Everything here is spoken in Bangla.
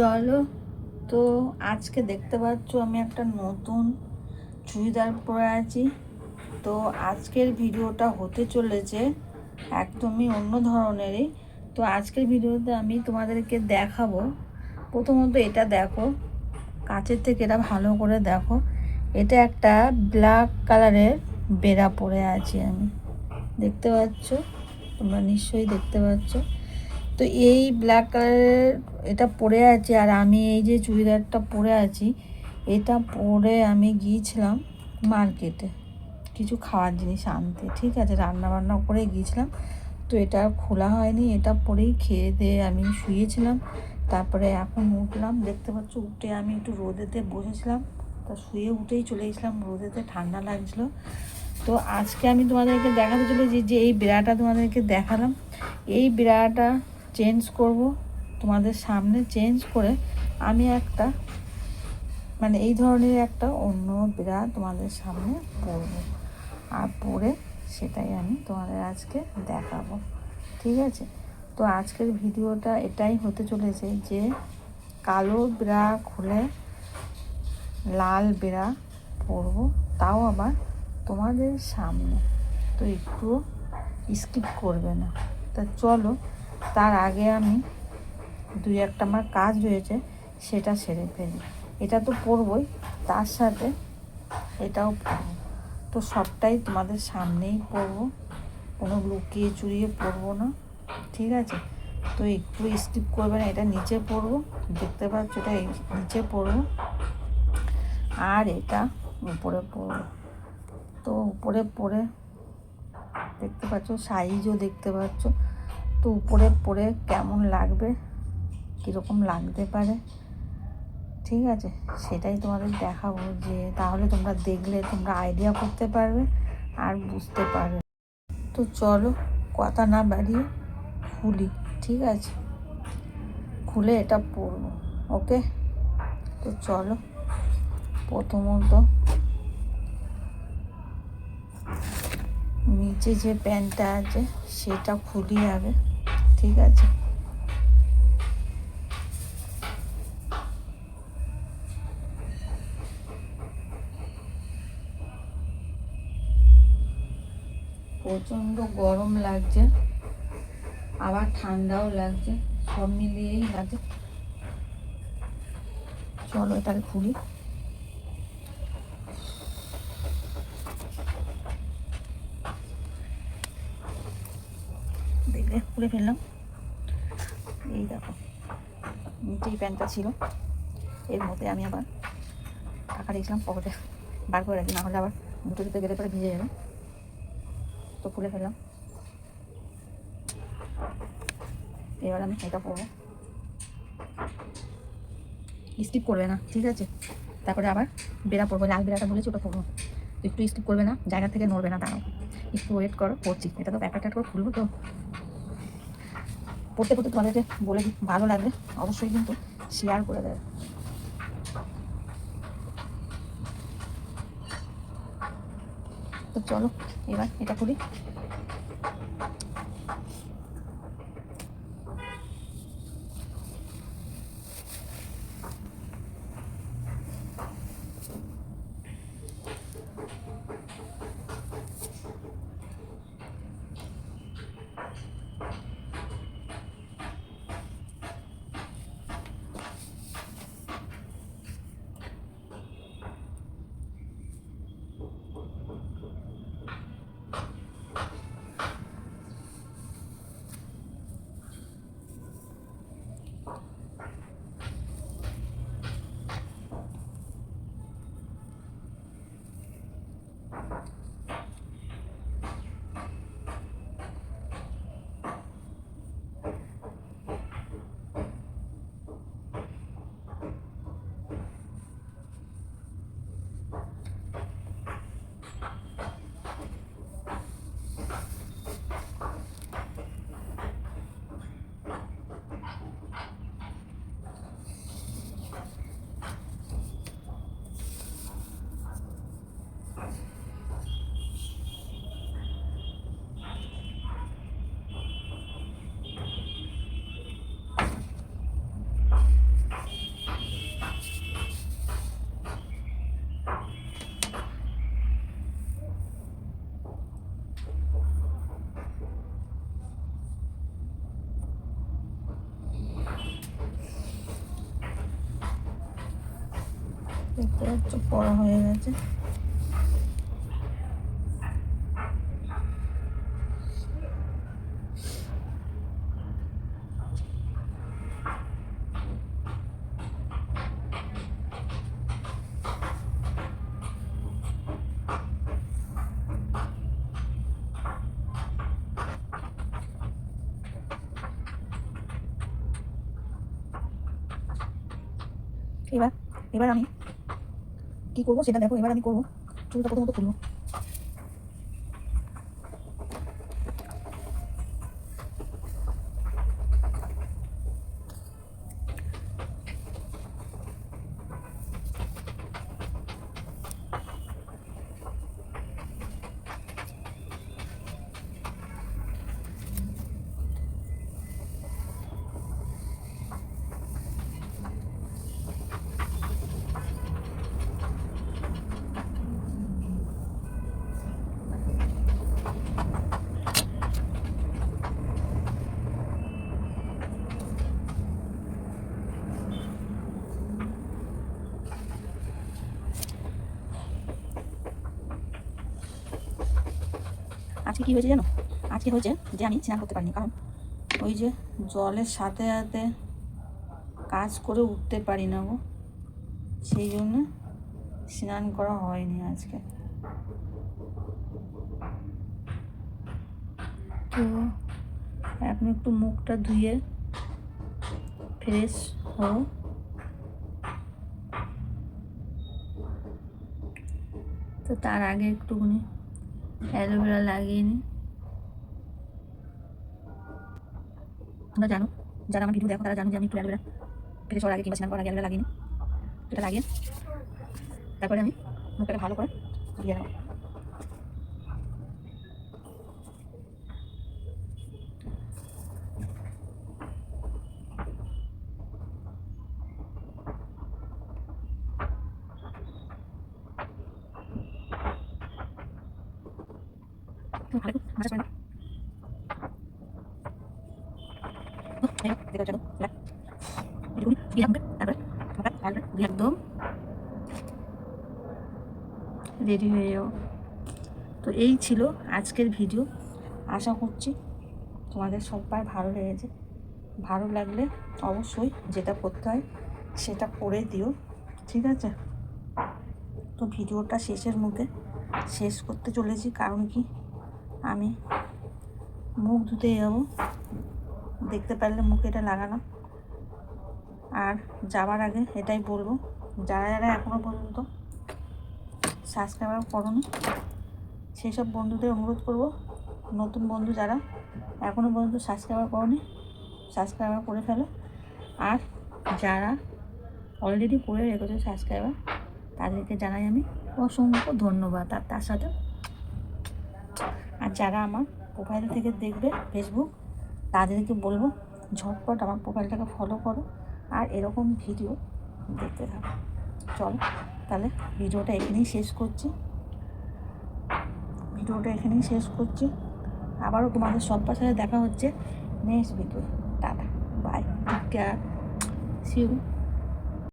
চলো। তো আজকে দেখতে পাচ্ছ আমি একটা নতুন চুড়িদার পরে আছি। তো আজকের ভিডিওটা হতে চলেছে একদমই অন্য ধরনেরই। তো আজকের ভিডিওতে আমি তোমাদেরকে দেখাবো। প্রথমত এটা দেখো, কাছের থেকে এটা ভালো করে দেখো। এটা একটা ব্ল্যাক কালারের বেড়া পরে আছি আমি। দেখতে পাচ্ছ? তোমরা নিশ্চয়ই দেখতে পাচ্ছ। তো এই ব্ল্যাক কালারের এটা পরে আছে আর আমি এই যে চুড়িদারটা পরে আছি, এটা পরে আমি গিয়েছিলাম মার্কেটে কিছু খাওয়ার জিনিস আনতে, ঠিক আছে? রান্না বান্না করে গিয়েছিলাম, তো এটা খোলা হয়নি, এটা পরেই খেয়ে দিয়ে আমি শুয়েছিলাম, তারপরে এখন উঠলাম, দেখতে পাচ্ছ উঠে আমি একটু রোদেতে বসেছিলাম, তা শুয়ে উঠেই চলে গেছিলাম রোদেতে ঠান্ডা লাগছিল। তো আজকে আমি তোমাদেরকে দেখাতে চলেছি যে এই বিড়াটা তোমাদেরকে দেখালাম, এই বিড়াটা চেঞ্জ করব, তোমাদের সামনে চেঞ্জ করে আমি একটা মানে এই ধরনের একটা অন্য বিড়া তোমাদের সামনে পরবো। আর পরে সেটাই আমি তোমাদের আজকে দেখাবো, ঠিক আছে? তো আজকের ভিডিওটা এটাই হতে চলেছে যে, কালো বিড়া খুলে লাল বেড়া পরব, তাও আবার তোমাদের সামনে। তো একটু স্কিপ করবে না। তা চলো তার আগে আমি দুই একটা আমার কাজ রয়েছে, সেটা সেরে ফেলি। এটা তো পরবই, তার সাথে এটাও পরবো। তো সবটাই তোমাদের সামনেই পরবো, কোনো লুকিয়ে চুরিয়ে পরবো না, ঠিক আছে? তো একটু স্কিপ করবে না, এটা নিচে পরবো, দেখতে পাচ্ছ এটা নিচে পরবো, আর এটা উপরে পরবো। তো উপরে পরে দেখতে পাচ্ছ সাইজও দেখতে পাচ্ছ তো উপরে পরে কেমন লাগবে? কীরকম লাগতে পারে? ঠিক আছে, সেটাই তোমাদের দেখাবো যে তাহলে তোমরা দেখলে, তোমরা আইডিয়া করতে পারবে আর বুঝতে পারবে। তো চলো, কথা না বাড়িয়ে খুলি, ঠিক আছে? খুলে এটা পরবো ওকে? তো চলো, প্রথমত নিচে যে প্যান্টটা আছে, সেটা খুলি আগে। ঠিক আছে। প্রচণ্ড গরম লাগছে আবার ঠান্ডাও লাগছে সব মিলিয়েই লাগছে। চলো এটাকে খুলি। দেখলে খুলে ফেললাম। এই দেখো, নিচেই প্যান্টটা ছিল। এর মধ্যে আমি আবার টাকা দিয়েছিলাম পকেটে। বার করে রাখি, না হলে আবার দুটো দুটো গেলে পরে ভিজে যাবে। তো খুলে ফেললাম। এবার আমি এটা পরবো। স্কিপ করবে না, ঠিক আছে? তারপরে আবার বেড়া পড়ব লাল বেড়াটা বলেছি, ওটা পরবো। একটু স্কিপ করবে না, জায়গা থেকে নড়বে না, দাঁড়াও। একটু ওয়েট করো করছি এটা তো একটা করে খুলবো তো? পড়তে করতে তোমাদেরকে বলে দিই, ভালো লাগবে অবশ্যই কিন্তু শেয়ার করে দেবে। তো চলো, এবার এটা খুলি দেখতে পড়া হয়ে গেছে। এবার এবার আমি কি করব? সেটা দেখো এবার আমি করব। চুলটা প্রথমত খুলবো। আজকে কি হয়েছে জানো? আজকে হয়েছে যে আমি স্নান করতে পারিনি, কারণ ওই যে জলের সাথে সাথে কাজ করে উঠতে পারি না গো। সেই জন্য স্নান করা হয়নি আজকে। তো এখন একটু মুখটা ধুয়ে ফ্রেশ হো তো তার আগে একটুখানি অ্যালোভেরা লাগিয়ে নিই তোমরা জানো, যারা আমার ভিডিও দেখো, তারা জানো যে আমি একটু অ্যালোভেরা ফেটে যাওয়ার আগে কিংবা স্নান করার আগে অ্যালোভেরা লাগিয়ে নিই এটা লাগিয়ে তারপরে আমি মুখটাকে ভালো করে ধুয়ে নেব ভালো মাসাজ করে নাও দেখো চলো এটুকুনি দিয়ে রাখবে তারপরে ওটা তারপরে দিয়ে রেডি হয়ে যাও। তো এই ছিল আজকের ভিডিও। আশা করছি তোমাদের সবাই ভালো লেগেছে। ভালো লাগলে অবশ্যই যেটা করতে হয় সেটা করে দিও, ঠিক আছে? তো ভিডিওটা শেষের মুখে শেষ করতে চলেছি, কারণ কি? আমি মুখ ধুতে যাব। দেখতে পারলে মুখে এটা লাগানো। আর যাওয়ার আগে এটাই বলব, যারা যারা এখনও পর্যন্ত সাবস্ক্রাইবার করোনি সেই সব বন্ধুদের অনুরোধ করব, নতুন বন্ধু যারা এখনও পর্যন্ত সাবস্ক্রাইবার করোনি, সাবস্ক্রাইবার করে ফেলো। আর যারা অলরেডি করে রেখেছে সাবস্ক্রাইবার, তাদেরকে জানাই আমি অসংখ্য ধন্যবাদ। আর তার সাথে আর যারা আমার প্রোফাইল থেকে দেখবে ফেসবুক তাদেরকে বলব, ঝটপট আমার প্রোফাইলটাকে ফলো করো আর এরকম ভিডিও দেখতে থাকো। চলো, তাহলে ভিডিওটা এখানেই শেষ করছি। ভিডিওটা এখানেই শেষ করছি। আবারও তোমাদের সবার সাথে দেখা হচ্ছে next video tata bye take care see you